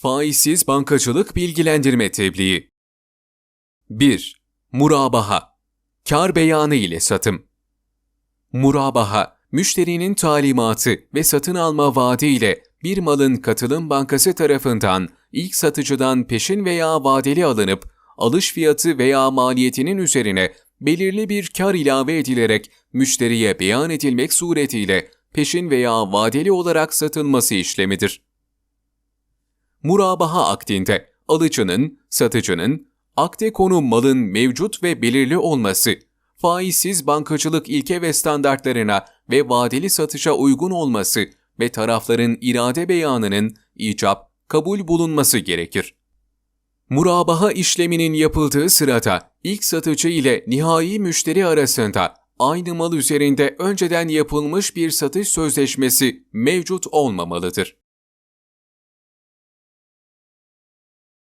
Faizsiz bankacılık bilgilendirme tebliği. 1. Murabaha. Kar beyanı ile satım. Murabaha, müşterinin talimatı ve satın alma vaadi ile bir malın katılım bankası tarafından ilk satıcıdan peşin veya vadeli alınıp alış fiyatı veya maliyetinin üzerine belirli bir kar ilave edilerek müşteriye beyan edilmek suretiyle peşin veya vadeli olarak satılması işlemidir. Murabaha akdinde alıcının, satıcının, akde konu malın mevcut ve belirli olması, faizsiz bankacılık ilke ve standartlarına ve vadeli satışa uygun olması ve tarafların irade beyanının icap, kabul bulunması gerekir. Murabaha işleminin yapıldığı sırada ilk satıcı ile nihai müşteri arasında aynı mal üzerinde önceden yapılmış bir satış sözleşmesi mevcut olmamalıdır.